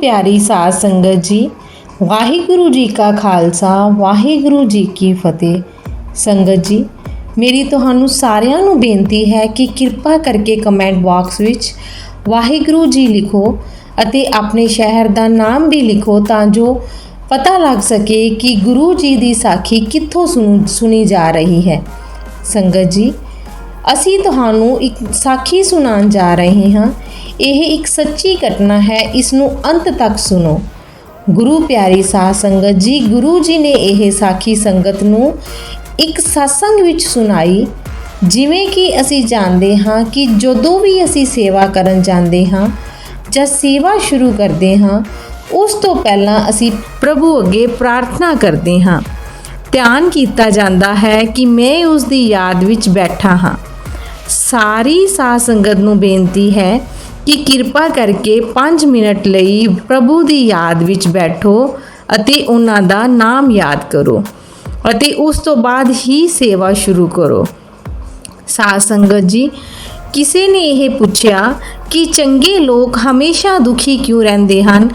ਪਿਆਰੀ ਸਾਧ ਸੰਗਤ ਜੀ, ਵਾਹਿਗੁਰੂ ਜੀ ਕਾ ਖਾਲਸਾ, ਵਾਹਿਗੁਰੂ ਜੀ ਕੀ ਫਤਿਹ। ਸੰਗਤ ਜੀ, ਮੇਰੀ ਤੁਹਾਨੂੰ ਸਾਰਿਆਂ ਨੂੰ ਬੇਨਤੀ ਹੈ ਕਿ ਕਿਰਪਾ ਕਰਕੇ ਕਮੈਂਟ ਬਾਕਸ ਵਿੱਚ ਵਾਹਿਗੁਰੂ ਜੀ ਲਿਖੋ ਅਤੇ ਆਪਣੇ ਸ਼ਹਿਰ ਦਾ ਨਾਮ ਵੀ ਲਿਖੋ ਤਾਂ ਜੋ ਪਤਾ ਲੱਗ ਸਕੇ ਕਿ ਗੁਰੂ ਜੀ ਦੀ ਸਾਖੀ ਕਿੱਥੋਂ ਸੁਣ- ਸੁਣੀ ਜਾ ਰਹੀ ਹੈ। ਸੰਗਤ ਜੀ, ਅਸੀਂ ਤੁਹਾਨੂੰ ਇੱਕ ਸਾਖੀ ਸੁਣਾਉਣ ਜਾ ਰਹੇ ਹਾਂ। ਇਹ ਇੱਕ ਸੱਚੀ ਘਟਨਾ ਹੈ, ਇਸ ਨੂੰ ਅੰਤ ਤੱਕ ਸੁਣੋ। ਗੁਰੂ ਪਿਆਰੀ ਸਾਧ ਸੰਗਤ, ਜੀ ਗੁਰੂ ਜੀ ਨੇ ਇਹ ਸਾਖੀ ਸੰਗਤ ਨੂੰ ਇੱਕ satsang ਵਿੱਚ ਸੁਣਾਈ, ਜਿਵੇਂ ਕਿ ਅਸੀਂ ਜਾਣਦੇ ਹਾਂ ਕਿ ਜਦੋਂ ਵੀ ਅਸੀਂ ਸੇਵਾ ਕਰਨ ਜਾਂਦੇ ਹਾਂ ਜਾਂ ਸੇਵਾ ਸ਼ੁਰੂ ਕਰਦੇ ਹਾਂ, ਉਸ ਤੋਂ ਪਹਿਲਾਂ ਅਸੀਂ ਪ੍ਰਭੂ ਅੱਗੇ ਪ੍ਰਾਰਥਨਾ ਕਰਦੇ ਹਾਂ। ਧਿਆਨ ਕੀਤਾ ਜਾਂਦਾ ਹੈ ਕਿ ਮੈਂ ਉਸ ਦੀ ਯਾਦ ਵਿੱਚ ਬੈਠਾ ਹਾਂ। ਸਾਰੀ ਸਾਧ ਸੰਗਤ ਨੂੰ ਬੇਨਤੀ ਹੈ ਕਿ ਕਿਰਪਾ ਕਰਕੇ 5 ਮਿੰਟ ਲਈ ਪ੍ਰਭੂ ਦੀ ਯਾਦ ਵਿੱਚ ਬੈਠੋ ਅਤੇ ਉਹਨਾਂ ਦਾ ਨਾਮ ਯਾਦ ਕਰੋ ਅਤੇ ਉਸ ਤੋਂ ਬਾਅਦ ਹੀ ਸੇਵਾ ਸ਼ੁਰੂ ਕਰੋ। ਸਾਧ ਸੰਗਤ ਜੀ, ਕਿਸੇ ਨੇ ਇਹ ਪੁੱਛਿਆ ਕਿ ਚੰਗੇ ਲੋਕ ਹਮੇਸ਼ਾ ਦੁਖੀ ਕਿਉਂ ਰਹਿੰਦੇ ਹਨ,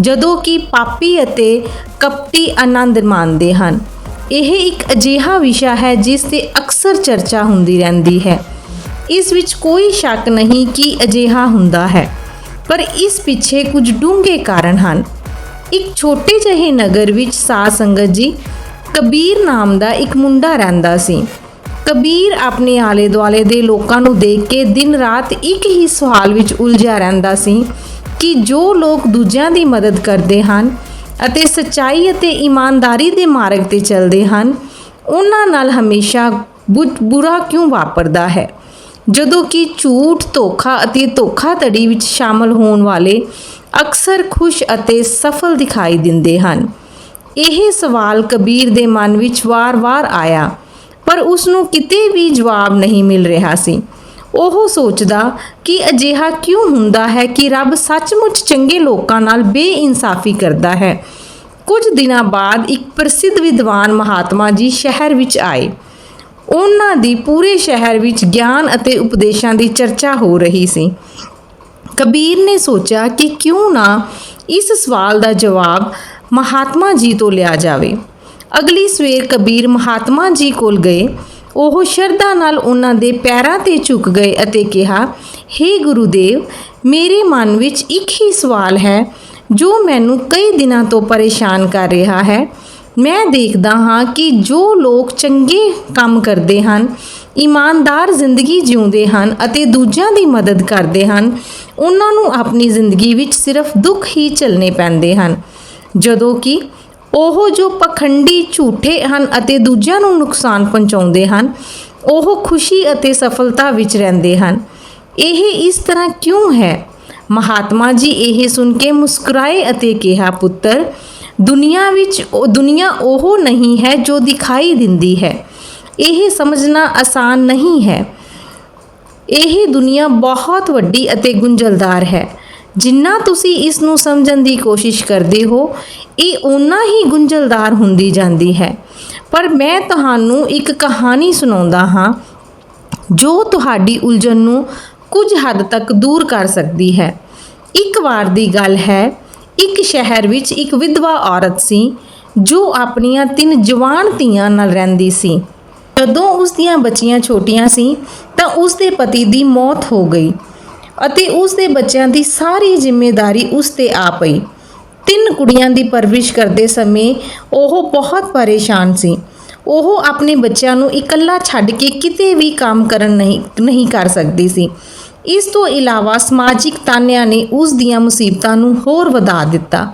ਜਦੋਂ ਕਿ ਪਾਪੀ ਅਤੇ ਕਪਟੀ ਆਨੰਦ ਮਾਣਦੇ ਹਨ। ਇਹ ਇੱਕ ਅਜਿਹਾ ਵਿਸ਼ਾ ਹੈ ਜਿਸ ਤੇ ਅਕਸਰ ਚਰਚਾ ਹੁੰਦੀ ਰਹਿੰਦੀ ਹੈ। ਇਸ ਵਿੱਚ ਕੋਈ ਸ਼ੱਕ ਨਹੀਂ ਕਿ ਅਜਿਹਾ ਹੁੰਦਾ ਹੈ। ਪਰ ਇਸ ਪਿੱਛੇ ਕੁਝ ਡੂੰਘੇ ਕਾਰਨ ਹਨ। ਇੱਕ ਛੋਟੇ ਜਿਹੇ ਨਗਰ ਵਿੱਚ ਸਾਧ ਸੰਗਤ ਜੀ ਕਬੀਰ ਨਾਮ ਦਾ ਇੱਕ ਮੁੰਡਾ ਰਹਿੰਦਾ ਸੀ। ਕਬੀਰ ਆਪਣੇ ਆਲੇ ਦੁਆਲੇ ਦੇ ਲੋਕਾਂ ਨੂੰ ਦੇਖ ਕੇ ਦਿਨ ਰਾਤ ਇੱਕ ਹੀ ਸਵਾਲ ਵਿੱਚ ਉਲਝਿਆ ਰਹਿੰਦਾ ਸੀ ਕਿ ਜੋ ਲੋਕ ਦੂਜਿਆਂ ਦੀ ਮਦਦ ਕਰਦੇ ਹਨ ਅਤੇ ਸੱਚਾਈ ਅਤੇ ਇਮਾਨਦਾਰੀ ਦੇ ਮਾਰਗ ਤੇ ਚੱਲਦੇ ਹਨ, ਉਹਨਾਂ ਨਾਲ ਹਮੇਸ਼ਾ ਬੁ- ਬੁਰਾ ਕਿਉਂ ਵਾਪਰਦਾ ਹੈ? ਜਦੋਂ ਕਿ ਝੂਠ, ਧੋਖਾ ਅਤੇ ਧੋਖਾਧੜੀ ਵਿੱਚ ਸ਼ਾਮਲ ਹੋਣ ਵਾਲੇ ਅਕਸਰ ਖੁਸ਼ ਅਤੇ ਸਫਲ ਦਿਖਾਈ ਦਿੰਦੇ ਹਨ। ਇਹ ਸਵਾਲ ਕਬੀਰ ਦੇ ਮਨ ਵਿੱਚ ਵਾਰ-ਵਾਰ ਆਇਆ, ਪਰ ਉਸ ਨੂੰ ਕਿਤੇ ਵੀ ਜਵਾਬ ਨਹੀਂ ਮਿਲ ਰਿਹਾ ਸੀ। ਉਹ ਸੋਚਦਾ ਕਿ ਅਜਿਹਾ ਕਿਉਂ ਹੁੰਦਾ ਹੈ ਕਿ ਰੱਬ ਸੱਚਮੁੱਚ ਚੰਗੇ ਲੋਕਾਂ ਨਾਲ ਬੇਇਨਸਾਫੀ ਕਰਦਾ ਹੈ। ਕੁਝ ਦਿਨਾਂ ਬਾਅਦ ਇੱਕ ਪ੍ਰਸਿੱਧ ਵਿਦਵਾਨ ਮਹਾਤਮਾ ਜੀ ਸ਼ਹਿਰ ਵਿੱਚ ਆਏ। ਉਹਨਾਂ ਦੀ ਪੂਰੇ ਸ਼ਹਿਰ ਵਿੱਚ ਗਿਆਨ ਅਤੇ ਉਪਦੇਸ਼ਾਂ ਦੀ ਚਰਚਾ ਹੋ ਰਹੀ ਸੀ। ਕਬੀਰ ਨੇ ਸੋਚਿਆ ਕਿ ਕਿਉਂ ਨਾ ਇਸ ਸਵਾਲ ਦਾ ਜਵਾਬ ਮਹਾਤਮਾ ਜੀ ਤੋਂ ਲਿਆ ਜਾਵੇ। ਅਗਲੀ ਸਵੇਰ ਕਬੀਰ ਮਹਾਤਮਾ ਜੀ ਕੋਲ ਗਏ। ਉਹ ਸ਼ਰਧਾ ਨਾਲ ਉਹਨਾਂ ਦੇ ਪੈਰਾਂ ਤੇ ਝੁਕ ਗਏ ਅਤੇ ਕਿਹਾ हे ਗੁਰੂਦੇਵ, ਮੇਰੇ ਮਨ ਵਿੱਚ ਇੱਕ ਹੀ ਸਵਾਲ ਹੈ ਜੋ ਮੈਨੂੰ ਕਈ ਦਿਨਾਂ ਤੋਂ ਪਰੇਸ਼ਾਨ ਕਰ ਰਿਹਾ ਹੈ। ਮੈਂ ਦੇਖਦਾ ਹਾਂ ਕਿ ਜੋ ਲੋਕ ਚੰਗੇ ਕੰਮ ਕਰਦੇ ਹਨ, ਇਮਾਨਦਾਰ ਜ਼ਿੰਦਗੀ ਜਿਉਂਦੇ ਹਨ ਅਤੇ ਦੂਜਿਆਂ ਦੀ ਮਦਦ ਕਰਦੇ ਹਨ, ਉਹਨਾਂ ਨੂੰ ਆਪਣੀ ਜ਼ਿੰਦਗੀ ਵਿੱਚ ਸਿਰਫ ਦੁੱਖ ਹੀ ਝੱਲਣੇ ਪੈਂਦੇ ਹਨ। ਜਦੋਂ ਕਿ ਉਹ ਜੋ ਪਖੰਡੀ ਝੂਠੇ ਹਨ ਅਤੇ ਦੂਜਿਆਂ ਨੂੰ ਨੁਕਸਾਨ ਪਹੁੰਚਾਉਂਦੇ ਹਨ, ਉਹ ਖੁਸ਼ੀ ਅਤੇ ਸਫਲਤਾ ਵਿੱਚ ਰਹਿੰਦੇ ਹਨ। ਇਹ ਇਸ ਤਰ੍ਹਾਂ ਕਿਉਂ ਹੈ? ਮਹਾਤਮਾ ਜੀ ਇਹ ਸੁਣ ਕੇ ਮੁਸਕਰਾਏ ਅਤੇ ਕਿਹਾ, ਪੁੱਤਰ ਦੁਨੀਆ ਵਿੱਚ ਉਹ, ਦੁਨੀਆ ਉਹ ਨਹੀਂ ਹੈ ਜੋ ਦਿਖਾਈ ਦਿੰਦੀ ਹੈ। ਇਹ ਸਮਝਣਾ ਆਸਾਨ ਨਹੀਂ ਹੈ। ਇਹ ਦੁਨੀਆ ਬਹੁਤ ਵੱਡੀ ਅਤੇ ਗੁੰਝਲਦਾਰ ਹੈ। ਜਿੰਨਾ ਤੁਸੀਂ ਇਸ ਨੂੰ ਸਮਝਣ ਦੀ ਕੋਸ਼ਿਸ਼ ਕਰਦੇ ਹੋ, ਇਹ ਓਨਾ ਹੀ ਗੁੰਝਲਦਾਰ ਹੁੰਦੀ ਜਾਂਦੀ ਹੈ। ਪਰ ਮੈਂ ਤੁਹਾਨੂੰ ਇੱਕ ਕਹਾਣੀ ਸੁਣਾਉਂਦਾ ਹਾਂ, ਜੋ ਤੁਹਾਡੀ ਉਲਝਣ ਨੂੰ ਕੁਝ ਹੱਦ ਤੱਕ ਦੂਰ ਕਰ ਸਕਦੀ ਹੈ। ਇੱਕ ਵਾਰ ਦੀ ਗੱਲ ਹੈ ਇੱਕ ਸ਼ਹਿਰ ਵਿੱਚ ਇੱਕ ਵਿਧਵਾ ਔਰਤ ਸੀ, ਜੋ ਆਪਣੀਆਂ ਤਿੰਨ ਜਵਾਨ ਧੀਆਂ ਨਾਲ ਰਹਿੰਦੀ ਸੀ। ਜਦੋਂ ਉਸ ਦੀਆਂ ਬੱਚੀਆਂ ਛੋਟੀਆਂ ਸੀ, ਤਾਂ ਉਸ ਦੇ ਪਤੀ ਦੀ ਮੌਤ ਹੋ ਗਈ ਅਤੇ ਉਸ ਦੇ ਬੱਚਿਆਂ ਦੀ ਸਾਰੀ ਜ਼ਿੰਮੇਵਾਰੀ ਉਸ ਤੇ ਆ ਪਈ। ਤਿੰਨ ਕੁੜੀਆਂ ਦੀ ਪਰਵਰਿਸ਼ ਕਰਦੇ ਸਮੇਂ ਉਹ ਬਹੁਤ ਪਰੇਸ਼ਾਨ ਸੀ। ਉਹ ਆਪਣੇ ਬੱਚਿਆਂ ਨੂੰ ਇਕੱਲਾ ਛੱਡ ਕੇ ਕਿਤੇ ਵੀ ਕੰਮ ਕਰਨ ਨਹੀਂ ਨਹੀਂ ਕਰ ਸਕਦੀ ਸੀ। ਇਸ ਤੋਂ ਇਲਾਵਾ ਸਮਾਜਿਕ ਤਾਨਿਆਂ ਨੇ ਉਸ ਦੀਆਂ ਮੁਸੀਬਤਾਂ ਨੂੰ ਹੋਰ ਵਧਾ ਦਿੱਤਾ।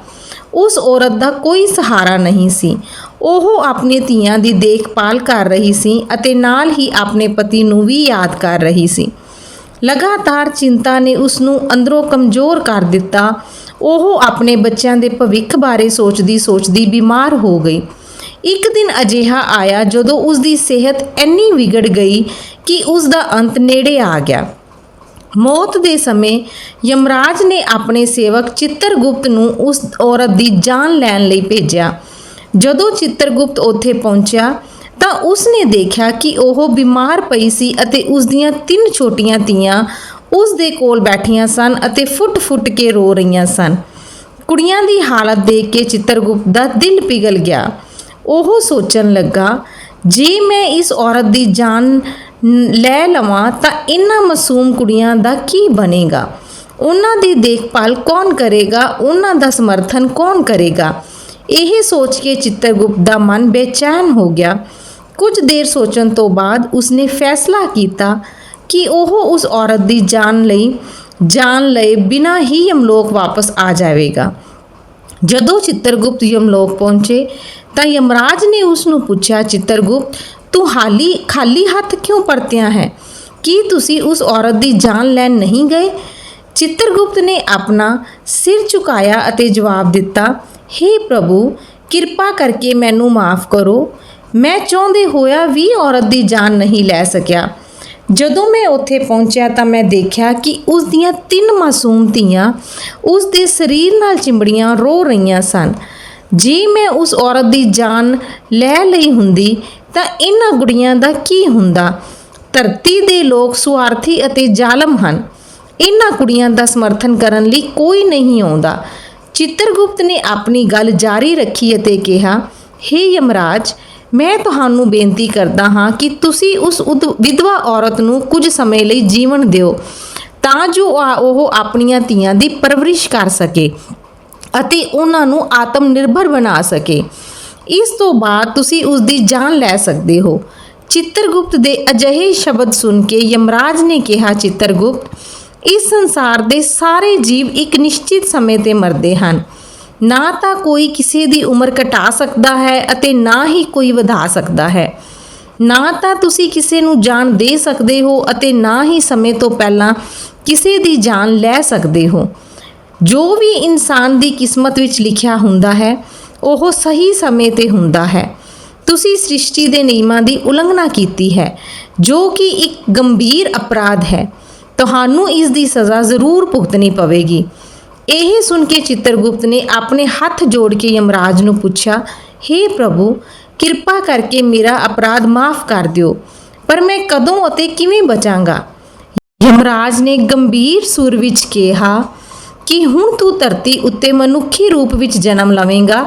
ਉਸ ਔਰਤ ਦਾ ਕੋਈ ਸਹਾਰਾ ਨਹੀਂ ਸੀ। ਉਹ ਆਪਣੇ ਧੀਆਂ ਦੀ ਦੇਖਭਾਲ ਕਰ ਰਹੀ ਸੀ ਅਤੇ ਨਾਲ ਹੀ ਆਪਣੇ ਪਤੀ ਨੂੰ ਵੀ ਯਾਦ ਕਰ ਰਹੀ ਸੀ। ਲਗਾਤਾਰ ਚਿੰਤਾ ਨੇ ਉਸ ਨੂੰ ਅੰਦਰੋਂ ਕਮਜ਼ੋਰ ਕਰ ਦਿੱਤਾ। ਉਹ ਆਪਣੇ ਬੱਚਿਆਂ ਦੇ ਭਵਿੱਖ ਬਾਰੇ ਸੋਚਦੀ ਸੋਚਦੀ ਬਿਮਾਰ ਹੋ ਗਈ। ਇੱਕ ਦਿਨ ਅਜਿਹਾ ਆਇਆ ਜਦੋਂ ਉਸ ਦੀ ਸਿਹਤ ਇੰਨੀ ਵਿਗੜ ਗਈ ਕਿ ਉਸ ਦਾ ਅੰਤ ਨੇੜੇ ਆ ਗਿਆ। ਮੌਤ ਦੇ ਸਮੇਂ ਯਮਰਾਜ ਨੇ ਆਪਣੇ ਸੇਵਕ ਚਿੱਤਰਗੁਪਤ ਨੂੰ ਉਸ ਔਰਤ ਦੀ ਜਾਨ ਲੈਣ ਲਈ ਭੇਜਿਆ। ਜਦੋਂ ਚਿੱਤਰਗੁਪਤ ਉੱਥੇ ਪਹੁੰਚਿਆ, ਤਾਂ ਉਸਨੇ ਦੇਖਿਆ ਕਿ ਉਹ ਬਿਮਾਰ ਪਈ ਸੀ ਅਤੇ ਉਸ ਦੀਆਂ ਤਿੰਨ ਛੋਟੀਆਂ ਧੀਆਂ ਉਸ ਦੇ ਕੋਲ ਬੈਠੀਆਂ ਸਨ ਅਤੇ ਫੁੱਟ-ਫੁੱਟ ਕੇ ਰੋ ਰਹੀਆਂ ਸਨ। ਕੁੜੀਆਂ ਦੀ ਹਾਲਤ ਦੇਖ ਕੇ ਚਿੱਤਰਗੁਪਤ ਦਾ ਦਿਲ ਪਿਘਲ ਗਿਆ। ਉਹ ਸੋਚਣ ਲੱਗਾ, ਜੇ ਮੈਂ ਇਸ ਔਰਤ ਦੀ ਜਾਨ ਲੈ ਲਵਾਂ ਤਾਂ ਇਹਨਾਂ ਮਾਸੂਮ ਕੁੜੀਆਂ ਦਾ ਕੀ ਬਣੇਗਾ? ਉਹਨਾਂ ਦੀ ਦੇਖਭਾਲ ਕੌਣ ਕਰੇਗਾ? ਉਹਨਾਂ ਦਾ ਸਮਰਥਨ ਕੌਣ ਕਰੇਗਾ? ਇਹ ਸੋਚ ਕੇ ਚਿੱਤਰਗੁਪਤ ਦਾ ਮਨ ਬੇਚੈਨ ਹੋ ਗਿਆ। ਕੁਝ ਦੇਰ ਸੋਚਣ ਤੋਂ ਬਾਅਦ ਉਸਨੇ ਫੈਸਲਾ ਕੀਤਾ ਕਿ ਉਹ ਉਸ ਔਰਤ ਦੀ ਜਾਨ ਲਈ, ਜਾਨ ਲਏ ਬਿਨਾਂ ਹੀ ਯਮਲੋਕ ਵਾਪਸ ਆ ਜਾਵੇਗਾ। ਜਦੋਂ ਚਿੱਤਰਗੁਪਤ ਯਮਲੋਕ ਪਹੁੰਚੇ ਤਾਂ ਯਮਰਾਜ ਨੇ ਉਸ ਨੂੰ ਪੁੱਛਿਆ, ਚਿੱਤਰਗੁਪਤ ਤੂੰ ਹਾਲੀ, ਖਾਲੀ ਹੱਥ ਕਿਉਂ ਪਰਤਿਆ ਹੈ? ਕੀ ਤੁਸੀਂ ਉਸ ਔਰਤ ਦੀ ਜਾਨ ਲੈਣ ਨਹੀਂ ਗਏ? ਚਿੱਤਰਗੁਪਤ ਨੇ ਆਪਣਾ ਸਿਰ ਝੁਕਾਇਆ ਅਤੇ ਜਵਾਬ ਦਿੱਤਾ हे ਪ੍ਰਭੂ, ਕਿਰਪਾ ਕਰਕੇ ਮੈਨੂੰ ਮਾਫ ਕਰੋ। ਮੈਂ ਚਾਹੁੰਦੇ ਹੋਇਆ ਵੀ ਔਰਤ ਦੀ ਜਾਨ ਨਹੀਂ ਲੈ ਸਕਿਆ। ਜਦੋਂ ਮੈਂ ਉੱਥੇ ਪਹੁੰਚਿਆ ਤਾਂ ਮੈਂ ਦੇਖਿਆ ਕਿ ਉਸ ਦੀਆਂ ਤਿੰਨ ਮਾਸੂਮ ਧੀਆਂ ਉਸ ਦੇ ਸਰੀਰ ਨਾਲ ਚਿੰਬੜੀਆਂ ਰੋ ਰਹੀਆਂ ਸਨ। ਜੇ ਮੈਂ ਉਸ ਔਰਤ ਦੀ ਜਾਨ ਲੈ ਲਈ ਹੁੰਦੀ ਤਾਂ ਇਹਨਾਂ ਗੁੜੀਆਂ ਦਾ ਕੀ ਹੁੰਦਾ? ਧਰਤੀ ਦੇ ਲੋਕ ਸੁਆਰਥੀ ਅਤੇ ਜ਼ਾਲਮ ਹਨ। ਇਹਨਾਂ ਕੁੜੀਆਂ ਦਾ ਸਮਰਥਨ ਕਰਨ ਲਈ ਕੋਈ ਨਹੀਂ ਆਉਂਦਾ। ਚਿੱਤਰਗੁਪਤ ਨੇ ਆਪਣੀ ਗੱਲ ਜਾਰੀ ਰੱਖੀ ਅਤੇ ਕਿਹਾ हे ਯਮਰਾਜ, ਮੈਂ ਤੁਹਾਨੂੰ ਬੇਨਤੀ ਕਰਦਾ ਹਾਂ ਕਿ ਤੁਸੀਂ ਉਸ ਉਦ- ਵਿਧਵਾ ਔਰਤ ਨੂੰ ਕੁਝ ਸਮੇਂ ਲਈ ਜੀਵਨ ਦਿਓ, ਤਾਂ ਜੋ ਉਹ ਆਪਣੀਆਂ ਧੀਆਂ ਦੀ ਪਰਵਰਿਸ਼ ਕਰ ਸਕੇ ਅਤੇ ਉਹਨਾਂ ਨੂੰ ਆਤਮ ਨਿਰਭਰ ਬਣਾ ਸਕੇ। ਇਸ ਤੋਂ ਬਾਅਦ ਤੁਸੀਂ ਉਸ ਦੀ ਜਾਨ ਲੈ ਸਕਦੇ ਹੋ। ਚਿੱਤਰਗੁਪਤ ਦੇ ਅਜਿਹੇ ਸ਼ਬਦ ਸੁਣ ਕੇ ਯਮਰਾਜ ਨੇ ਕਿਹਾ, ਚਿੱਤਰਗੁਪਤ, ਇਸ ਸੰਸਾਰ ਦੇ ਸਾਰੇ ਜੀਵ ਇੱਕ ਨਿਸ਼ਚਿਤ ਸਮੇਂ ਤੇ ਮਰਦੇ ਹਨ। ਨਾ ਤਾਂ ਕੋਈ ਕਿਸੇ ਦੀ ਉਮਰ ਘਟਾ ਸਕਦਾ ਹੈ ਅਤੇ ਨਾ ਹੀ ਕੋਈ ਵਧਾ ਸਕਦਾ ਹੈ। ਨਾ ਤਾਂ ਤੁਸੀਂ ਕਿਸੇ ਨੂੰ ਜਾਨ ਦੇ ਸਕਦੇ ਹੋ ਅਤੇ ਨਾ ਹੀ ਸਮੇਂ ਤੋਂ ਪਹਿਲਾਂ ਕਿਸੇ ਦੀ ਜਾਨ ਲੈ ਸਕਦੇ ਹੋ। ਜੋ ਵੀ ਇਨਸਾਨ ਦੀ ਕਿਸਮਤ ਵਿੱਚ ਲਿਖਿਆ ਹੁੰਦਾ ਹੈ ਉਹ ਸਹੀ ਸਮੇਂ ਤੇ ਹੁੰਦਾ ਹੈ। ਤੁਸੀਂ ਸ੍ਰਿਸ਼ਟੀ ਦੇ ਨਿਯਮਾਂ ਦੀ ਉਲੰਘਣਾ ਕੀਤੀ ਹੈ, ਜੋ ਕਿ ਇੱਕ ਗੰਭੀਰ ਅਪਰਾਧ ਹੈ। ਤੁਹਾਨੂੰ ਇਸ ਦੀ ਸਜ਼ਾ ਜ਼ਰੂਰ ਭੁਗਤਣੀ ਪਵੇਗੀ। ਇਹ ਸੁਣ ਕੇ ਚਿੱਤਰਗੁਪਤ ਨੇ ਆਪਣੇ ਹੱਥ ਜੋੜ ਕੇ ਯਮਰਾਜ ਨੂੰ ਪੁੱਛਿਆ हे ਪ੍ਰਭੂ, ਕਿਰਪਾ ਕਰਕੇ ਮੇਰਾ ਅਪਰਾਧ ਮਾਫ ਕਰ ਦਿਓ, ਪਰ ਮੈਂ ਕਦੋਂ ਅਤੇ ਕਿਵੇਂ ਬਚਾਂਗਾ? ਯਮਰਾਜ ਨੇ ਗੰਭੀਰ ਸੁਰ ਵਿੱਚ ਕਿਹਾ ਕਿ ਹੁਣ ਤੂੰ ਧਰਤੀ ਉੱਤੇ ਮਨੁੱਖੀ ਰੂਪ ਵਿੱਚ ਜਨਮ ਲਵੇਂਗਾ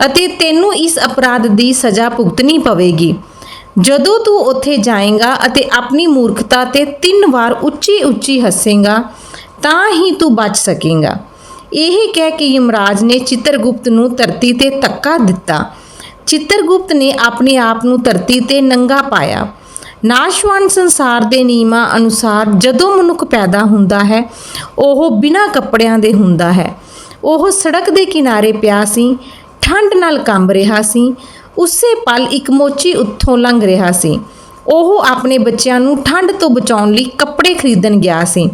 ਅਤੇ ਤੈਨੂੰ ਇਸ ਅਪਰਾਧ ਦੀ ਸਜ਼ਾ ਭੁਗਤਣੀ ਪਵੇਗੀ। ਜਦੋਂ ਤੂੰ ਉੱਥੇ ਜਾਏਗਾ ਅਤੇ ਆਪਣੀ ਮੂਰਖਤਾ ਤੇ ਤਿੰਨ ਵਾਰ ਉੱਚੀ ਉੱਚੀ ਹੱਸੇਗਾ, ਤਾਂ ਹੀ ਤੂੰ ਬਚ ਸਕੇਗਾ। ਇਹ ਕਹਿ ਕੇ ਯਮਰਾਜ ਨੇ ਚਿੱਤਰਗੁਪਤ ਨੂੰ ਧਰਤੀ ਤੇ ਧੱਕਾ ਦਿੱਤਾ। ਚਿੱਤਰਗੁਪਤ ਨੇ ਆਪਣੇ ਆਪ ਨੂੰ ਧਰਤੀ ਤੇ ਨੰਗਾ ਪਾਇਆ। ਨਾਸ਼ਵਾਨ ਸੰਸਾਰ ਦੇ ਨਿਯਮਾਂ ਅਨੁਸਾਰ ਜਦੋਂ ਮਨੁੱਖ ਪੈਦਾ ਹੁੰਦਾ ਹੈ, ਉਹ ਬਿਨਾਂ ਕੱਪੜਿਆਂ ਦੇ ਹੁੰਦਾ ਹੈ। ਉਹ ਸੜਕ ਦੇ ਕਿਨਾਰੇ ਪਿਆ ਸੀ ਠੰਡ ਨਾਲ ਕੰਬ ਰਿਹਾ ਸੀ। ਉਸੇ ਪਲ ਇੱਕ ਮੋਚੀ ਉੱਥੋਂ ਲੰਘ ਰਿਹਾ ਸੀ। ਉਹ ਆਪਣੇ ਬੱਚਿਆਂ ਨੂੰ ਠੰਡ ਤੋਂ ਬਚਾਉਣ ਲਈ ਕੱਪੜੇ ਖਰੀਦਣ ਗਿਆ ਸੀ।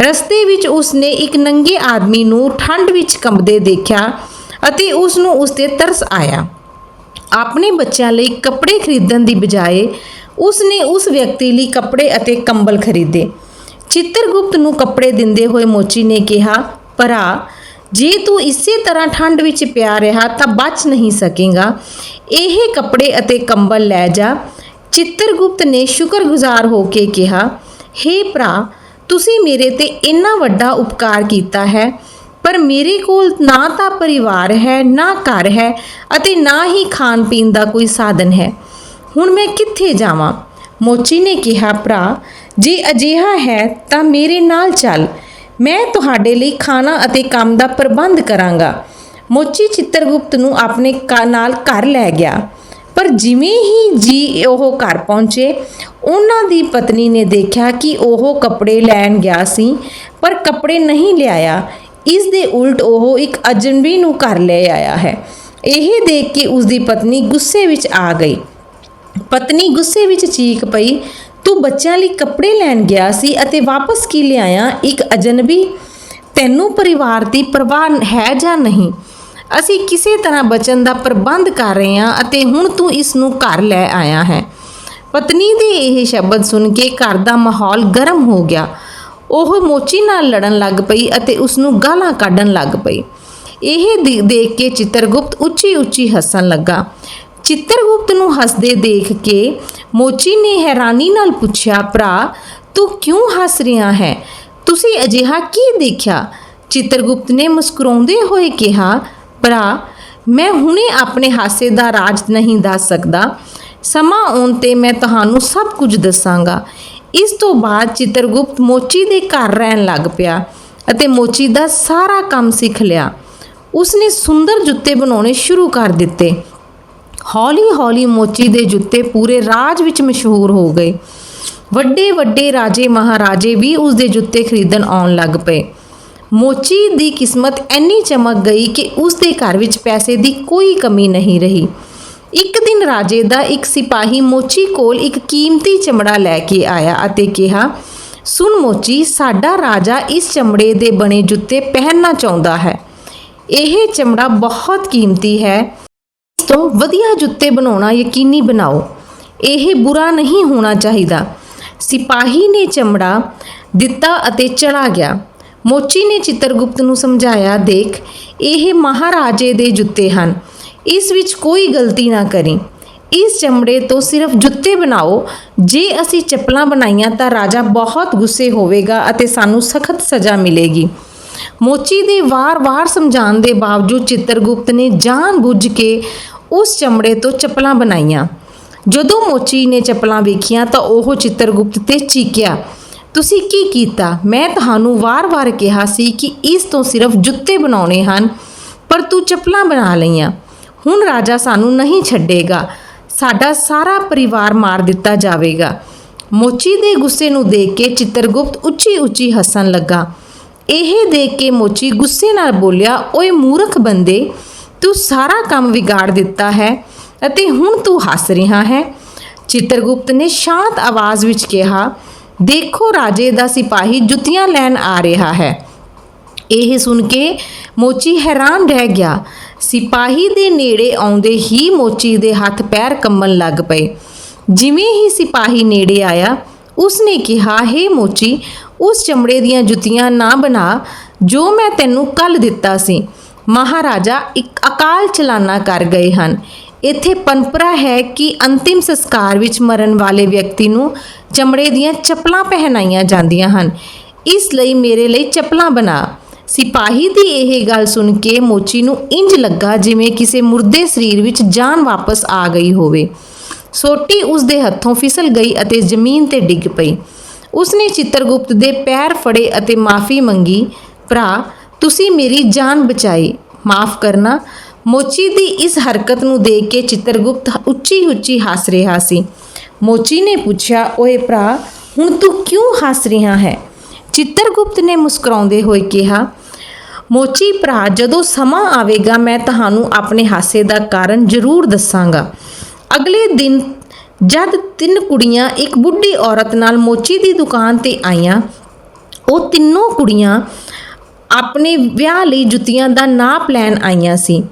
ਰਸਤੇ ਵਿੱਚ ਉਸਨੇ ਇੱਕ ਨੰਗੇ ਆਦਮੀ ਨੂੰ ਠੰਡ ਵਿੱਚ ਕੰਬਦੇ ਦੇਖਿਆ ਅਤੇ ਉਸ ਨੂੰ ਉਸ ਤੇ ਤਰਸ ਆਇਆ। ਆਪਣੇ ਬੱਚਿਆਂ ਲਈ ਕੱਪੜੇ ਖਰੀਦਣ ਦੀ ਬਜਾਏ ਉਸ ਨੇ ਉਸ ਵਿਅਕਤੀ ਲਈ ਕੱਪੜੇ ਅਤੇ ਕੰਬਲ ਖਰੀਦੇ। ਚਿੱਤਰਗੁਪਤ ਨੂੰ ਕੱਪੜੇ ਦਿੰਦੇ ਹੋਏ ਮੋਚੀ ਨੇ ਕਿਹਾ, ਭਰਾ ਜੇ ਤੂੰ ਇਸੇ ਤਰ੍ਹਾਂ ਠੰਡ ਵਿੱਚ ਪਿਆ ਰਿਹਾ ਤਾਂ ਬਚ ਨਹੀਂ ਸਕੇਗਾ। ਇਹ ਕੱਪੜੇ ਅਤੇ ਕੰਬਲ ਲੈ ਜਾ। ਚਿੱਤਰਗੁਪਤ ਨੇ ਸ਼ੁਕਰਗੁਜ਼ਾਰ ਹੋ ਕੇ ਕਿਹਾ हे ਭਰਾ, ਤੁਸੀਂ ਮੇਰੇ ਤੇ ਇੰਨਾ ਵੱਡਾ ਉਪਕਾਰ ਕੀਤਾ ਹੈ, ਪਰ ਮੇਰੇ ਕੋਲ ਨਾ ਤਾਂ ਪਰਿਵਾਰ ਹੈ, ਨਾ ਘਰ ਹੈ ਅਤੇ ਨਾ ਹੀ ਖਾਣ ਪੀਣ ਦਾ ਕੋਈ ਸਾਧਨ ਹੈ। ਹੁਣ ਮੈਂ ਕਿੱਥੇ ਜਾਵਾਂ? ਮੋਚੀ ਨੇ ਕਿਹਾ, ਭਰਾ, ਜੇ ਅਜਿਹਾ ਹੈ ਤਾਂ ਮੇਰੇ ਨਾਲ ਚੱਲ। ਮੈਂ ਤੁਹਾਡੇ ਲਈ ਖਾਣਾ ਅਤੇ ਕੰਮ ਦਾ ਪ੍ਰਬੰਧ ਕਰਾਂਗਾ। ਮੋਚੀ ਚਿੱਤਰਗੁਪਤ ਨੂੰ ਆਪਣੇ ਕਾ- ਨਾਲ ਘਰ ਲੈ ਗਿਆ। ਪਰ ਜਿਵੇਂ ਹੀ ਜੀ ਉਹ ਘਰ ਪਹੁੰਚੇ, ਉਹਨਾਂ ਦੀ ਪਤਨੀ ਨੇ ਦੇਖਿਆ ਕਿ ਉਹ ਕੱਪੜੇ ਲੈਣ ਗਿਆ ਸੀ, ਪਰ ਕੱਪੜੇ ਨਹੀਂ ਲਿਆਇਆ। ਇਸ ਦੇ ਉਲਟ ਉਹ ਇੱਕ ਅਜਨਬੀ ਨੂੰ ਘਰ ਲੈ ਆਇਆ ਹੈ। ਇਹ ਦੇਖ ਕੇ ਉਸ ਦੀ ਪਤਨੀ ਗੁੱਸੇ ਵਿੱਚ ਆ ਗਈ। ਪਤਨੀ ਗੁੱਸੇ ਵਿੱਚ ਚੀਕ ਪਈ ਤੂੰ ਬੱਚਿਆਂ ਲਈ ਕੱਪੜੇ ਲੈਣ ਗਿਆ ਸੀ ਅਤੇ ਵਾਪਸ ਕੀ ਲਿਆਇਆ? ਇੱਕ ਅਜਨਬੀ, ਤੈਨੂੰ ਪਰਿਵਾਰ ਦੀ ਪਰਵਾਹ ਹੈ ਜਾਂ ਨਹੀਂ? ਅਸੀਂ ਕਿਸੇ ਤਰ੍ਹਾਂ ਬਚਨ ਦਾ ਪ੍ਰਬੰਧ ਕਰ ਰਹੇ ਹਾਂ ਅਤੇ ਹੁਣ ਤੂੰ ਇਸ ਨੂੰ ਘਰ ਲੈ ਆਇਆ ਹੈ। ਪਤਨੀ ਦੇ ਇਹ ਸ਼ਬਦ ਸੁਣ ਕੇ ਘਰ ਦਾ ਮਾਹੌਲ ਗਰਮ ਹੋ ਗਿਆ। ਉਹ ਮੋਚੀ ਨਾਲ ਲੜਨ ਲੱਗ ਪਈ ਅਤੇ ਉਸ ਨੂੰ ਗਾਲਾਂ ਕੱਢਣ ਲੱਗ ਪਈ। ਇਹ ਦੇਖ ਕੇ ਚਿੱਤਰਗੁਪਤ ਉੱਚੀ ਉੱਚੀ ਹੱਸਣ ਲੱਗਾ। ਚਿੱਤਰਗੁਪਤ ਨੂੰ ਹੱਸਦੇ ਦੇਖ ਕੇ ਮੋਚੀ ਨੇ ਹੈਰਾਨੀ ਨਾਲ ਪੁੱਛਿਆ, ਭਰਾ, ਤੂੰ ਕਿਉਂ ਹੱਸ ਰਿਹਾ ਹੈ? ਤੁਸੀਂ ਅਜਿਹਾ ਕੀ ਦੇਖਿਆ? ਚਿੱਤਰਗੁਪਤ ਨੇ ਮੁਸਕਰਾਉਂਦੇ ਹੋਏ ਕਿਹਾ, ਭਰਾ, ਮੈਂ ਹੁਣੇ ਆਪਣੇ ਹਾਸੇ ਦਾ ਰਾਜ ਨਹੀਂ ਦੱਸ ਸਕਦਾ। ਸਮਾਂ ਆਉਣ ਤੇ ਮੈਂ ਤੁਹਾਨੂੰ ਸਭ ਕੁਝ ਦੱਸਾਂਗਾ। ਇਸ ਤੋਂ ਬਾਅਦ ਚਿੱਤਰਗੁਪਤ ਮੋਚੀ ਦੇ ਘਰ ਰਹਿਣ ਲੱਗ ਪਿਆ ਅਤੇ ਮੋਚੀ ਦਾ ਸਾਰਾ ਕੰਮ ਸਿੱਖ ਲਿਆ। ਉਸਨੇ ਸੁੰਦਰ ਜੁੱਤੇ ਬਣਾਉਣੇ ਸ਼ੁਰੂ ਕਰ ਦਿੱਤੇ। ਹੌਲੀ-ਹੌਲੀ ਮੋਚੀ ਦੇ ਜੁੱਤੇ ਪੂਰੇ ਰਾਜ ਵਿੱਚ ਮਸ਼ਹੂਰ ਹੋ ਗਏ। ਵੱਡੇ ਵੱਡੇ ਰਾਜੇ ਮਹਾਰਾਜੇ ਵੀ ਉਸ ਦੇ ਜੁੱਤੇ ਖਰੀਦਣ ਆਉਣ ਲੱਗ ਪਏ। ਮੋਚੀ ਦੀ ਕਿਸਮਤ ਐਨੀ ਚਮਕ ਗਈ ਕਿ ਉਸ ਦੇ ਘਰ ਵਿੱਚ ਪੈਸੇ ਦੀ ਕੋਈ ਕਮੀ ਨਹੀਂ ਰਹੀ। ਇੱਕ ਦਿਨ ਰਾਜੇ ਦਾ ਇੱਕ ਸਿਪਾਹੀ ਮੋਚੀ ਕੋਲ ਇੱਕ ਕੀਮਤੀ ਚਮੜਾ ਲੈ ਕੇ ਆਇਆ ਅਤੇ ਕਿਹਾ, ਸੁਣ ਮੋਚੀ, ਸਾਡਾ ਰਾਜਾ ਇਸ ਚਮੜੇ ਦੇ ਬਣੇ ਜੁੱਤੇ ਪਹਿਨਣਾ ਚਾਹੁੰਦਾ ਹੈ। ਇਹ ਚਮੜਾ ਬਹੁਤ ਕੀਮਤੀ ਹੈ। ਤੋਂ ਵਧੀਆ ਜੁੱਤੇ ਬਣਾਉਣਾ ਯਕੀਨੀ ਬਣਾਓ। ਇਹ ਬੁਰਾ ਨਹੀਂ ਹੋਣਾ ਚਾਹੀਦਾ। ਸਿਪਾਹੀ ਨੇ ਚਮੜਾ ਦਿੱਤਾ ਅਤੇ ਚਲਾ ਗਿਆ। ਮੋਚੀ ਨੇ ਚਿੱਤਰਗੁਪਤ ਨੂੰ ਸਮਝਾਇਆ, ਦੇਖ, ਇਹ ਮਹਾਰਾਜੇ ਦੇ ਜੁੱਤੇ ਹਨ। ਇਸ ਵਿੱਚ ਕੋਈ ਗਲਤੀ ਨਾ ਕਰੀ। ਇਸ ਚਮੜੇ ਤੋਂ ਸਿਰਫ ਜੁੱਤੇ ਬਣਾਓ। ਜੇ ਅਸੀਂ ਚੱਪਲਾਂ ਬਣਾਈਆਂ ਤਾਂ ਰਾਜਾ ਬਹੁਤ ਗੁੱਸੇ ਹੋਵੇਗਾ ਅਤੇ ਸਾਨੂੰ ਸਖਤ ਸਜ਼ਾ ਮਿਲੇਗੀ। ਮੋਚੀ ਦੇ ਵਾਰ-ਵਾਰ ਸਮਝਾਉਣ ਦੇ ਬਾਵਜੂਦ ਚਿੱਤਰਗੁਪਤ ਨੇ ਜਾਣ-ਬੁੱਝ ਕੇ ਉਸ ਚਮੜੇ ਤੋਂ ਚੱਪਲਾਂ ਬਣਾਈਆਂ। ਜਦੋਂ ਮੋਚੀ ਨੇ ਚੱਪਲਾਂ ਵੇਖੀਆਂ ਤਾਂ ਉਹ ਚਿੱਤਰਗੁਪਤ ਤੇ ਚੀਕਿਆ, ਤੁਸੀਂ ਕੀ ਕੀਤਾ? ਮੈਂ ਤੁਹਾਨੂੰ ਵਾਰ-ਵਾਰ ਕਿਹਾ ਸੀ ਕਿ ਇਸ ਤੋਂ ਸਿਰਫ ਜੁੱਤੇ ਬਣਾਉਣੇ ਹਨ, ਪਰ ਤੂੰ ਚੱਪਲਾਂ ਬਣਾ ਲਈਆਂ। ਹੁਣ ਰਾਜਾ ਸਾਨੂੰ ਨਹੀਂ ਛੱਡੇਗਾ। ਸਾਡਾ ਸਾਰਾ ਪਰਿਵਾਰ ਮਾਰ ਦਿੱਤਾ ਜਾਵੇਗਾ। ਮੋਚੀ ਦੇ ਗੁੱਸੇ ਨੂੰ ਦੇਖ ਕੇ ਚਿੱਤਰਗੁਪਤ ਉੱਚੀ-ਉੱਚੀ ਹੱਸਣ ਲੱਗਾ। ਇਹ ਦੇਖ ਕੇ ਮੋਚੀ ਗੁੱਸੇ ਨਾਲ ਬੋਲਿਆ, ਓਏ ਮੂਰਖ ਬੰਦੇ ਤੂੰ ਸਾਰਾ ਕੰਮ ਵਿਗਾੜ ਦਿੱਤਾ ਹੈ ਅਤੇ ਹੁਣ ਤੂੰ ਹੱਸ ਰਿਹਾ ਹੈ। ਚਿੱਤਰਗੁਪਤ ਨੇ ਸ਼ਾਂਤ ਆਵਾਜ਼ ਵਿੱਚ ਕਿਹਾ, ਦੇਖੋ ਰਾਜੇ ਦਾ ਸਿਪਾਹੀ ਜੁੱਤੀਆਂ ਲੈਣ ਆ ਰਿਹਾ ਹੈ। ਇਹ ਸੁਣ ਕੇ ਮੋਚੀ ਹੈਰਾਨ ਰਹਿ ਗਿਆ। ਸਿਪਾਹੀ ਦੇ ਨੇੜੇ ਆਉਂਦੇ ਹੀ ਮੋਚੀ ਦੇ ਹੱਥ ਪੈਰ ਕੰਬਣ ਲੱਗ ਪਏ। ਜਿਵੇਂ ਹੀ ਸਿਪਾਹੀ ਨੇੜੇ ਆਇਆ, ਉਸਨੇ ਕਿਹਾ, ਹੇ ਮੋਚੀ, ਉਸ ਚਮੜੇ ਦੀਆਂ ਜੁੱਤੀਆਂ ਨਾ ਬਣਾ, ਜੋ ਮੈਂ ਤੈਨੂੰ ਕੱਲ ਦਿੱਤਾ ਸੀ। ਮਹਾਰਾਜਾ ਇੱਕ ਅਕਾਲ ਚਲਾਨਾ ਕਰ ਗਏ ਹਨ। ਇੱਥੇ ਪਰੰਪਰਾ ਹੈ ਕਿ ਅੰਤਿਮ ਸੰਸਕਾਰ ਵਿੱਚ ਮਰਨ ਵਾਲੇ ਵਿਅਕਤੀ ਨੂੰ ਚਮੜੇ ਦੀਆਂ ਚੱਪਲਾਂ ਪਹਿਨਾਈਆਂ ਜਾਂਦੀਆਂ ਹਨ। ਇਸ ਲਈ ਮੇਰੇ ਲਈ ਚੱਪਲਾਂ ਬਣਾ। ਸਿਪਾਹੀ ਦੀ ਇਹ ਗੱਲ ਸੁਣ ਕੇ ਮੋਚੀ ਨੂੰ ਇੰਜ ਲੱਗਾ ਜਿਵੇਂ ਕਿਸੇ ਮੁਰਦੇ ਸਰੀਰ ਵਿੱਚ ਜਾਨ ਵਾਪਸ ਆ ਗਈ ਹੋਵੇ। ਸੋਟੀ ਉਸ ਦੇ ਹੱਥੋਂ ਫਿਸਲ ਗਈ ਅਤੇ ਜ਼ਮੀਨ ਤੇ ਡਿੱਗ ਪਈ। ਉਸਨੇ ਚਿੱਤਰਗੁਪਤ ਦੇ ਪੈਰ ਫੜੇ ਅਤੇ ਮਾਫੀ ਮੰਗੀ, ਭਰਾ ਤੁਸੀਂ ਮੇਰੀ ਜਾਨ ਬਚਾਈ। ਮਾਫ ਕਰਨਾ। ਮੋਚੀ ਦੀ ਇਸ ਹਰਕਤ ਨੂੰ ਦੇਖ ਕੇ ਚਿੱਤਰਗੁਪਤ ਉੱਚੀ ਉੱਚੀ ਹੱਸ ਰਿਹਾ ਸੀ। ਮੋਚੀ ਨੇ ਪੁੱਛਿਆ, ਓਏ ਭਰਾ, ਹੁਣ ਤੂੰ ਕਿਉਂ ਹੱਸ ਰਿਹਾ ਹੈ? ਚਿੱਤਰਗੁਪਤ ਨੇ ਮੁਸਕਰਾਉਂਦੇ ਹੋਏ ਕਿਹਾ, ਮੋਚੀ ਭਰਾ, ਜਦੋਂ ਸਮਾਂ ਆਵੇਗਾ, ਮੈਂ ਤੁਹਾਨੂੰ ਆਪਣੇ ਹਾਸੇ ਦਾ ਕਾਰਨ ਜ਼ਰੂਰ ਦੱਸਾਂਗਾ। ਅਗਲੇ ਦਿਨ, ਜਦ ਤਿੰਨ ਕੁੜੀਆਂ ਇੱਕ ਬੁੱਢੀ ਔਰਤ ਨਾਲ ਮੋਚੀ ਦੀ ਦੁਕਾਨ ਤੇ ਆਈਆਂ, ਉਹ ਤਿੰਨੋਂ ਕੁੜੀਆਂ ਆਪਣੇ ਵਿਆਹ ਲਈ ਜੁੱਤੀਆਂ ਦਾ ਨਾਪ ਲੈਣ ਆਈਆਂ ਸੀ।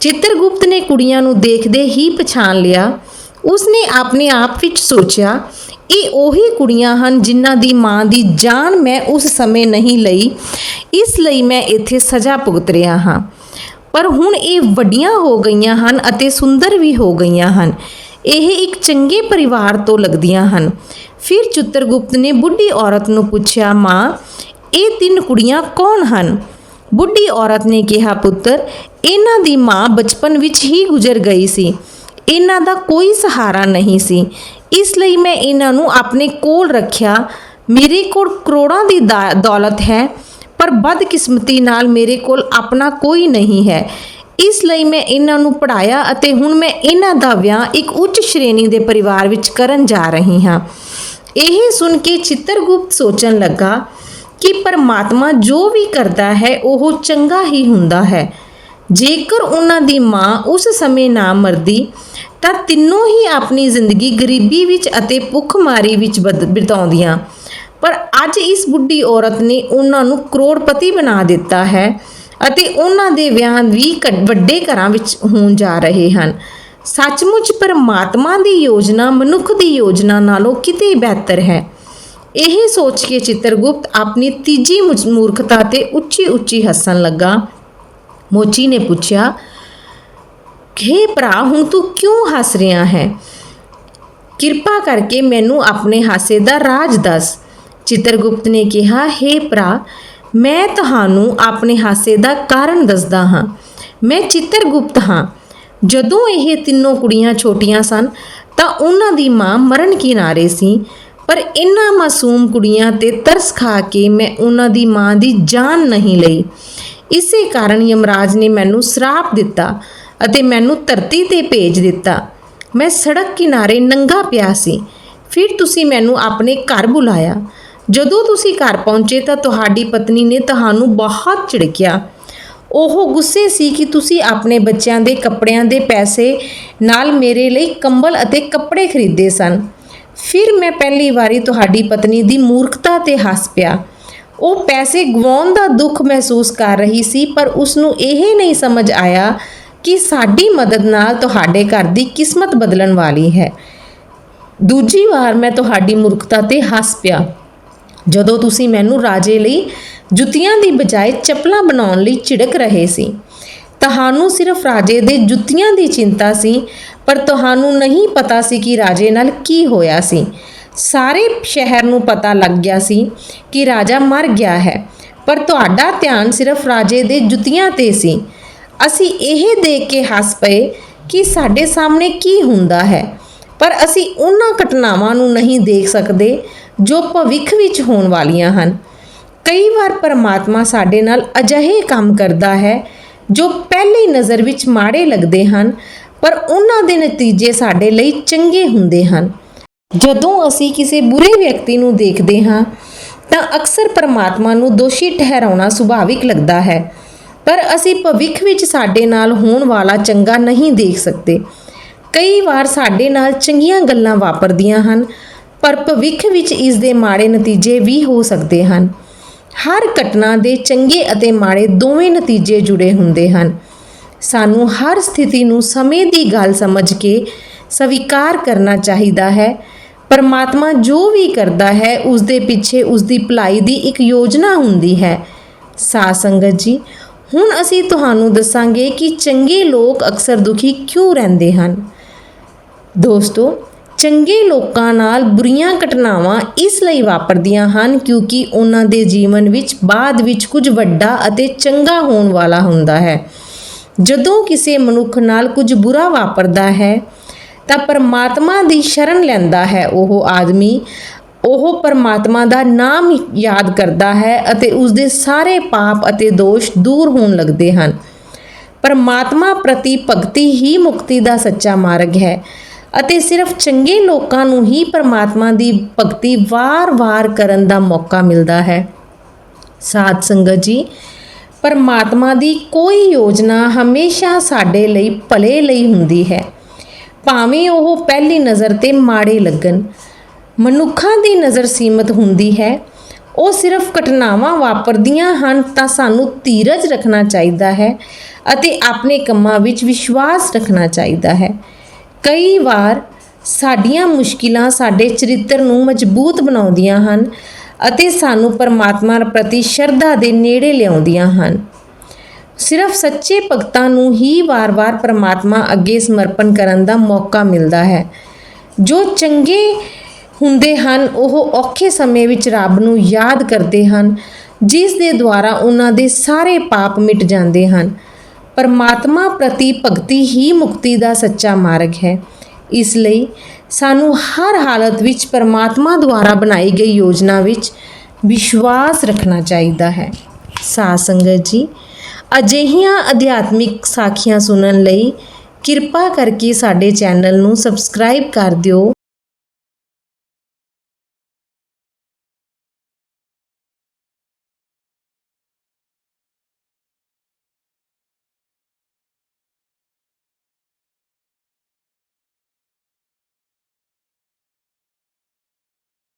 ਚਿੱਤਰਗੁਪਤ ਨੇ ਕੁੜੀਆਂ ਨੂੰ ਦੇਖਦੇ ਹੀ ਪਛਾਣ ਲਿਆ। ਉਸਨੇ ਆਪਣੇ ਆਪ ਵਿੱਚ ਸੋਚਿਆ, ਇਹ ਉਹੀ ਕੁੜੀਆਂ ਹਨ ਜਿਨ੍ਹਾਂ ਦੀ ਮਾਂ ਦੀ ਜਾਨ ਮੈਂ ਉਸ ਸਮੇਂ ਨਹੀਂ ਲਈ, ਇਸ ਲਈ ਮੈਂ ਇੱਥੇ ਸਜ਼ਾ ਭੁਗਤ ਰਿਹਾ ਹਾਂ। ਪਰ ਹੁਣ ਇਹ ਵੱਡੀਆਂ ਹੋ ਗਈਆਂ ਹਨ ਅਤੇ ਸੁੰਦਰ ਵੀ ਹੋ ਗਈਆਂ ਹਨ। ਇਹ ਇੱਕ ਚੰਗੇ ਪਰਿਵਾਰ ਤੋਂ ਲੱਗਦੀਆਂ ਹਨ। ਫਿਰ ਚਿੱਤਰਗੁਪਤ ਨੇ ਬੁੱਢੀ ਔਰਤ ਨੂੰ ਪੁੱਛਿਆ, ਮਾਂ ਇਹ ਤਿੰਨ ਕੁੜੀਆਂ ਕੌਣ ਹਨ? ਬੁੱਢੀ ਔਰਤ ਨੇ ਕਿਹਾ, ਪੁੱਤਰ, ਇਹਨਾਂ ਦੀ ਮਾਂ ਬਚਪਨ ਵਿੱਚ ਹੀ ਗੁਜ਼ਰ ਗਈ ਸੀ। ਇਹਨਾਂ ਦਾ ਕੋਈ ਸਹਾਰਾ ਨਹੀਂ ਸੀ। ਇਸ ਲਈ ਮੈਂ ਇਹਨਾਂ ਨੂੰ ਆਪਣੇ ਕੋਲ ਰੱਖਿਆ। ਮੇਰੇ ਕੋਲ ਕਰੋੜਾਂ ਦੀ ਦਾ- ਦੌਲਤ ਹੈ, ਪਰ ਬਦਕਿਸਮਤੀ ਨਾਲ ਮੇਰੇ ਕੋਲ ਆਪਣਾ ਕੋਈ ਨਹੀਂ ਹੈ। ਇਸ ਲਈ ਮੈਂ ਇਹਨਾਂ ਨੂੰ ਪੜਾਇਆ ਅਤੇ ਹੁਣ ਮੈਂ ਇਹਨਾਂ ਦਾ ਵਿਆਹ ਇੱਕ ਉੱਚ ਸ਼੍ਰੇਣੀ ਦੇ ਪਰਿਵਾਰ ਵਿੱਚ ਕਰਨ ਜਾ ਰਹੀ ਹਾਂ। ਇਹ ਸੁਣ ਕੇ ਚਿੱਤਰਗੁਪਤ ਸੋਚਣ ਲੱਗਾ ਕਿ ਪਰਮਾਤਮਾ ਜੋ ਵੀ ਕਰਦਾ ਹੈ, ਉਹ ਚੰਗਾ ਹੀ ਹੁੰਦਾ ਹੈ। ਜੇਕਰ ਉਹਨਾਂ ਦੀ ਮਾਂ ਉਸ ਸਮੇਂ ਨਾ ਮਰਦੀ, ਤਾਂ ਤਿੰਨੋਂ ਹੀ ਆਪਣੀ ਜ਼ਿੰਦਗੀ ਗਰੀਬੀ ਵਿੱਚ ਅਤੇ ਭੁੱਖਮਾਰੀ ਵਿੱਚ ਬਦ- ਬਿਤਾਉਂਦੀਆਂ। ਪਰ ਅੱਜ ਇਸ ਬੁੱਢੀ ਔਰਤ ਨੇ ਉਹਨਾਂ ਨੂੰ ਕਰੋੜਪਤੀ ਬਣਾ ਦਿੱਤਾ ਹੈ ਅਤੇ ਉਹਨਾਂ ਦੇ ਵਿਆਹ ਵੀ ਕ- ਵੱਡੇ ਘਰਾਂ ਵਿੱਚ ਹੋਣ ਜਾ ਰਹੇ ਹਨ। ਸੱਚਮੁੱਚ ਪਰਮਾਤਮਾ ਦੀ ਯੋਜਨਾ ਮਨੁੱਖ ਦੀ ਯੋਜਨਾ ਨਾਲੋਂ ਕਿਤੇ ਬਿਹਤਰ ਹੈ। ਇਹ ਸੋਚ ਕੇ ਚਿੱਤਰਗੁਪਤ ਆਪਣੀ ਤੀਜੀ ਮੂਰਖਤਾ ਤੇ ਉੱਚੀ ਉੱਚੀ ਹੱਸਣ ਲੱਗਾ। ਮੋਚੀ ਨੇ ਪੁੱਛਿਆ, ਹੇ ਭਰਾ, ਹੁਣ ਤੂੰ ਕਿਉਂ ਹੱਸ ਰਿਹਾ ਹੈ? ਕਿਰਪਾ ਕਰਕੇ ਮੈਨੂੰ ਆਪਣੇ ਹਾਸੇ ਦਾ ਰਾਜ ਦੱਸ। ਚਿੱਤਰਗੁਪਤ ਨੇ ਕਿਹਾ, ਹੇ ਭਰਾ, ਮੈਂ ਤੁਹਾਨੂੰ ਆਪਣੇ ਹਾਸੇ ਦਾ ਕਾਰਨ ਦੱਸਦਾ ਹਾਂ। ਮੈਂ ਚਿੱਤਰਗੁਪਤ ਹਾਂ। ਜਦੋਂ ਇਹ ਤਿੰਨੋਂ ਕੁੜੀਆਂ ਛੋਟੀਆਂ ਸਨ, ਤਾਂ ਉਹਨਾਂ ਦੀ ਮਾਂ ਮਰਨ ਕਿਨਾਰੇ ਸੀ? ਪਰ ਇਨ੍ਹਾਂ ਮਾਸੂਮ ਕੁੜੀਆਂ ਤੇ ਤਰਸ ਖਾ ਕੇ ਮੈਂ ਉਹਨਾਂ ਦੀ ਮਾਂ ਦੀ ਜਾਨ ਨਹੀਂ ਲਈ। ਇਸੇ ਕਾਰਨ ਯਮਰਾਜ ਨੇ ਮੈਨੂੰ ਸਰਾਪ ਦਿੱਤਾ ਅਤੇ ਮੈਨੂੰ ਧਰਤੀ ਤੇ ਭੇਜ ਦਿੱਤਾ। ਮੈਂ ਸੜਕ ਕਿਨਾਰੇ ਨੰਗਾ ਪਿਆ ਸੀ। ਫਿਰ ਤੁਸੀਂ ਮੈਨੂੰ ਆਪਣੇ ਘਰ ਬੁਲਾਇਆ। ਜਦੋਂ ਤੁਸੀਂ ਘਰ ਪਹੁੰਚੇ ਤਾਂ ਤੁਹਾਡੀ ਪਤਨੀ ਨੇ ਤੁਹਾਨੂੰ ਬਹੁਤ ਝਿੜਕਿਆ। ਉਹ ਗੁੱਸੇ ਸੀ ਕਿ ਤੁਸੀਂ ਆਪਣੇ ਬੱਚਿਆਂ ਦੇ ਕੱਪੜਿਆਂ ਦੇ ਪੈਸੇ ਨਾਲ ਮੇਰੇ ਲਈ ਕੰਬਲ ਅਤੇ ਕੱਪੜੇ ਖਰੀਦੇ ਸਨ। ਫਿਰ ਮੈਂ ਪਹਿਲੀ ਵਾਰੀ ਤੁਹਾਡੀ ਪਤਨੀ ਦੀ ਮੂਰਖਤਾ ਤੇ ਹੱਸ ਪਿਆ। ਉਹ ਪੈਸੇ ਗਵਾਉਣ ਦਾ ਦੁੱਖ ਮਹਿਸੂਸ ਕਰ ਰਹੀ ਸੀ, ਪਰ ਉਸ ਨੂੰ ਇਹ ਨਹੀਂ ਸਮਝ ਆਇਆ ਕਿ ਸਾਡੀ ਮਦਦ ਨਾਲ ਤੁਹਾਡੇ ਘਰ ਦੀ ਕਿਸਮਤ ਬਦਲਣ ਵਾਲੀ ਹੈ। ਦੂਜੀ ਵਾਰ ਮੈਂ ਤੁਹਾਡੀ ਮੂਰਖਤਾ ਤੇ ਹੱਸ ਪਿਆ। ਜਦੋਂ ਤੁਸੀਂ ਮੈਨੂੰ ਰਾਜੇ ਲਈ ਜੁੱਤੀਆਂ ਦੀ ਬਜਾਏ ਚੱਪਲਾਂ ਬਣਾਉਣ ਲਈ ਝਿੜਕ ਰਹੇ ਸੀ, ਤੁਹਾਨੂੰ ਸਿਰਫ ਰਾਜੇ ਦੇ ਜੁੱਤੀਆਂ ਦੀ ਚਿੰਤਾ ਸੀ ਪਰ ਤੁਹਾਨੂੰ ਨਹੀਂ ਪਤਾ ਸੀ ਕਿ ਰਾਜੇ ਨਾਲ ਕੀ ਹੋਇਆ ਸੀ। ਸਾਰੇ ਸ਼ਹਿਰ ਨੂੰ ਪਤਾ ਲੱਗ ਗਿਆ ਸੀ ਕਿ ਰਾਜਾ ਮਰ ਗਿਆ ਹੈ, ਪਰ ਤੁਹਾਡਾ ਧਿਆਨ ਸਿਰਫ ਰਾਜੇ ਦੇ ਜੁੱਤੀਆਂ ਤੇ ਸੀ। ਅਸੀਂ ਇਹ ਦੇਖ ਕੇ ਹੱਸ ਪਏ ਕਿ ਸਾਡੇ ਸਾਹਮਣੇ ਕੀ ਹੁੰਦਾ ਹੈ, ਪਰ ਅਸੀਂ ਉਹਨਾਂ ਘਟਨਾਵਾਂ ਨੂੰ ਨਹੀਂ ਦੇਖ ਸਕਦੇ ਜੋ ਭਵਿੱਖ ਵਿੱਚ ਹੋਣ ਵਾਲੀਆਂ ਹਨ। ਕਈ ਵਾਰ ਪਰਮਾਤਮਾ ਸਾਡੇ ਨਾਲ ਅਜਿਹੇ ਕੰਮ ਕਰਦਾ ਹੈ ਜੋ ਪਹਿਲੀ ਨਜ਼ਰ ਵਿੱਚ ਮਾੜੇ ਲੱਗਦੇ ਹਨ ਪਰ ਉਹਨਾਂ ਦੇ ਨਤੀਜੇ ਸਾਡੇ ਲਈ ਚੰਗੇ ਹੁੰਦੇ ਹਨ। ਜਦੋਂ ਅਸੀਂ ਕਿਸੇ ਬੁਰੇ ਵਿਅਕਤੀ ਨੂੰ ਦੇਖਦੇ ਹਾਂ, ਤਾਂ ਅਕਸਰ ਪਰਮਾਤਮਾ ਨੂੰ ਦੋਸ਼ੀ ਠਹਿਰਾਉਣਾ ਸੁਭਾਵਿਕ ਲੱਗਦਾ ਹੈ। ਪਰ ਅਸੀਂ ਭਵਿੱਖ ਵਿੱਚ ਸਾਡੇ ਨਾਲ ਹੋਣ ਵਾਲਾ ਚੰਗਾ ਨਹੀਂ ਦੇਖ ਸਕਦੇ। ਕਈ ਵਾਰ ਸਾਡੇ ਨਾਲ ਚੰਗੀਆਂ ਗੱਲਾਂ ਵਾਪਰਦੀਆਂ ਹਨ, ਪਰ ਭਵਿੱਖ ਵਿੱਚ ਇਸ ਦੇ ਮਾੜੇ ਨਤੀਜੇ ਵੀ ਹੋ ਸਕਦੇ ਹਨ। ਹਰ ਘਟਨਾ ਦੇ ਚੰਗੇ ਅਤੇ ਮਾੜੇ ਦੋਵੇਂ ਨਤੀਜੇ ਜੁੜੇ ਹੁੰਦੇ ਹਨ। ਸਾਨੂੰ ਹਰ ਸਥਿਤੀ ਨੂੰ ਸਮੇਂ ਦੀ ਗੱਲ ਸਮਝ ਕੇ ਸਵੀਕਾਰ ਕਰਨਾ ਚਾਹੀਦਾ ਹੈ। ਪਰਮਾਤਮਾ ਜੋ ਵੀ ਕਰਦਾ ਹੈ ਉਸ ਦੇ ਪਿੱਛੇ ਉਸ ਦੀ ਭਲਾਈ ਦੀ ਇੱਕ ਯੋਜਨਾ ਹੁੰਦੀ ਹੈ। ਸਾਧ ਸੰਗਤ ਜੀ, ਹੁਣ ਅਸੀਂ ਤੁਹਾਨੂੰ ਦੱਸਾਂਗੇ ਕਿ ਚੰਗੇ ਲੋਕ ਅਕਸਰ ਦੁਖੀ ਕਿਉਂ ਰਹਿੰਦੇ ਹਨ। ਦੋਸਤੋ, ਚੰਗੇ ਲੋਕਾਂ ਨਾਲ ਬੁਰੀਆਂ ਘਟਨਾਵਾਂ ਇਸ ਲਈ ਵਾਪਰਦੀਆਂ ਹਨ ਕਿਉਂਕਿ ਉਹਨਾਂ ਦੇ ਜੀਵਨ ਵਿੱਚ ਬਾਅਦ ਵਿੱਚ ਕੁਝ ਵੱਡਾ ਅਤੇ ਚੰਗਾ ਹੋਣ ਵਾਲਾ ਹੁੰਦਾ ਹੈ। ਜਦੋਂ ਕਿਸੇ ਮਨੁੱਖ ਨਾਲ ਕੁਝ ਬੁਰਾ ਵਾਪਰਦਾ ਹੈ, ਤਾਂ ਪਰਮਾਤਮਾ ਦੀ ਸ਼ਰਨ ਲੈਂਦਾ ਹੈ ਉਹ ਆਦਮੀ। ਉਹ ਪਰਮਾਤਮਾ ਦਾ ਨਾਮ ਯਾਦ ਕਰਦਾ ਹੈ ਅਤੇ ਉਸ ਦੇ ਸਾਰੇ ਪਾਪ ਅਤੇ ਦੋਸ਼ ਦੂਰ ਹੋਣ ਲੱਗਦੇ ਹਨ। ਪਰਮਾਤਮਾ ਪ੍ਰਤੀ ਭਗਤੀ ਹੀ ਮੁਕਤੀ ਦਾ ਸੱਚਾ ਮਾਰਗ ਹੈ ਅਤੇ ਸਿਰਫ ਚੰਗੇ ਲੋਕਾਂ ਨੂੰ ਹੀ ਪਰਮਾਤਮਾ ਦੀ ਭਗਤੀ ਵਾਰ-ਵਾਰ ਕਰਨ ਦਾ ਮੌਕਾ ਮਿਲਦਾ ਹੈ। ਸਾਧ ਸੰਗਤ ਜੀ ਪਰਮਾਤਮਾ ਦੀ ਕੋਈ ਯੋਜਨਾ ਹਮੇਸ਼ਾ ਸਾਡੇ ਲਈ ਭਲੇ ਲਈ ਹੁੰਦੀ ਹੈ। ਭਾਵੇਂ ਉਹ ਪਹਿਲੀ ਨਜ਼ਰ ਤੇ ਮਾੜੇ ਲੱਗਣ, ਮਨੁੱਖਾਂ ਦੀ ਨਜ਼ਰ ਸੀਮਤ ਹੁੰਦੀ ਹੈ, ਉਹ ਸਿਰਫ ਘਟਨਾਵਾਂ ਵਾਪਰਦੀਆਂ ਹਨ ਤਾਂ ਸਾਨੂੰ ਧੀਰਜ ਰੱਖਣਾ ਚਾਹੀਦਾ ਹੈ ਅਤੇ ਆਪਣੇ ਕੰਮਾਂ ਵਿੱਚ ਵਿਸ਼ਵਾਸ ਰੱਖਣਾ ਚਾਹੀਦਾ ਹੈ। ਕਈ ਵਾਰ ਸਾਡੀਆਂ ਮੁਸ਼ਕਿਲਾਂ ਸਾਡੇ ਚਰਿੱਤਰ ਨੂੰ ਮਜ਼ਬੂਤ ਬਣਾਉਂਦੀਆਂ ਹਨ ਅਤੇ ਸਾਨੂੰ ਪਰਮਾਤਮਾ ਪ੍ਰਤੀ ਸ਼ਰਧਾ ਦੇ ਨੇੜੇ ਲਿਆਉਂਦੀਆਂ ਹਨ। ਸਿਰਫ ਸੱਚੇ ਭਗਤਾਂ ਨੂੰ ਹੀ ਵਾਰ-ਵਾਰ ਪਰਮਾਤਮਾ ਅੱਗੇ ਸਮਰਪਣ ਕਰਨ ਦਾ ਮੌਕਾ ਮਿਲਦਾ ਹੈ। ਜੋ ਚੰਗੇ ਹੁੰਦੇ ਹਨ, ਉਹ ਔਖੇ ਸਮੇਂ ਵਿੱਚ ਰੱਬ ਨੂੰ ਯਾਦ ਕਰਦੇ ਹਨ, ਜਿਸ ਦੇ ਦੁਆਰਾ ਉਹਨਾਂ ਦੇ ਸਾਰੇ ਪਾਪ ਮਿਟ ਜਾਂਦੇ ਹਨ। ਪਰਮਾਤਮਾ ਪ੍ਰਤੀ ਭਗਤੀ ਹੀ ਮੁਕਤੀ ਦਾ ਸੱਚਾ ਮਾਰਗ ਹੈ। ਇਸ ਲਈ ਸਾਨੂੰ ਹਰ ਹਾਲਤ ਵਿੱਚ ਪਰਮਾਤਮਾ ਦੁਆਰਾ ਬਣਾਈ ਗਈ ਯੋਜਨਾ ਵਿੱਚ ਵਿਸ਼ਵਾਸ ਰੱਖਣਾ ਚਾਹੀਦਾ ਹੈ। ਸਾਧ ਸੰਗਤ ਜੀ, ਅਜਿਹੀਆਂ ਅਧਿਆਤਮਿਕ ਸਾਖੀਆਂ ਸੁਣਨ ਲਈ ਕਿਰਪਾ ਕਰਕੇ ਸਾਡੇ ਚੈਨਲ ਨੂੰ ਸਬਸਕ੍ਰਾਈਬ ਕਰ ਦਿਓ।